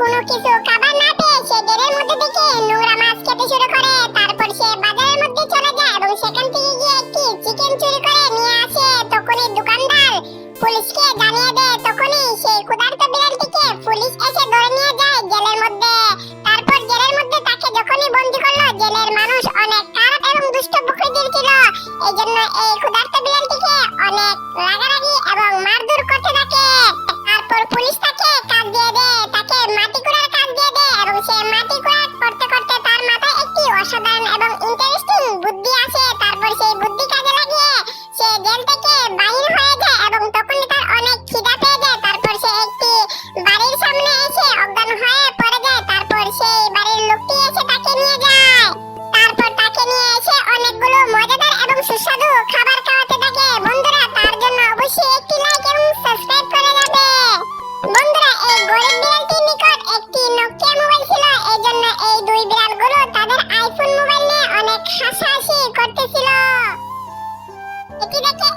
কোনো কিছু খাবার না পেয়ে সে ডেরের মধ্যে থেকে নোংরা মাছ খেতে শুরু করে। তারপর সে বাজারের মধ্যে চলে যায় এবং সেখান থেকে গিয়ে একটি চিকেন চুরি করে নিয়ে আসে। তখনই দোকানদার পুলিশকে জানিয়ে দেয়, তখনই সেই ক্ষুধার্ত বিড়ালটিকে পুলিশ এসে ধরে নিয়ে যায় জেলের মধ্যে। তারপর জেলের মধ্যে তাকে যখনই বন্দি করল, জেলের মানুষ অনেক খারাপ এবং দুষ্ট প্রকৃতির ছিল। এই জন্য এই ক্ষুধার্ত বিড়ালটিকে অনেক রাগারাগি এবং মারধর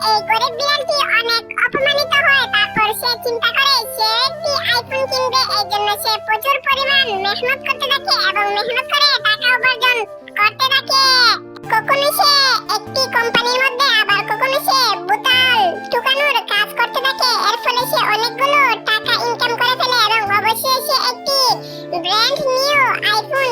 এই গরিব বিড়ালটি অনেক অপমানিত হয়। তারপর সে চিন্তা করে সে একটি আইফোন কিনবে। এই জন্য সে প্রচুর পরিমাণ মেহনত করতে থাকে এবং মেহনত করে টাকা উপার্জন করতে থাকে। কখনো সে একটি কোম্পানির মধ্যে, আবার কখনো সে বোতল টুকানোর কাজ করতে থাকে। এর ফলে সে অনেকগুলো টাকা ইনকাম করে ফেলে এবং অবশ্যই সে একটি ব্র্যান্ড নিউ আইফোন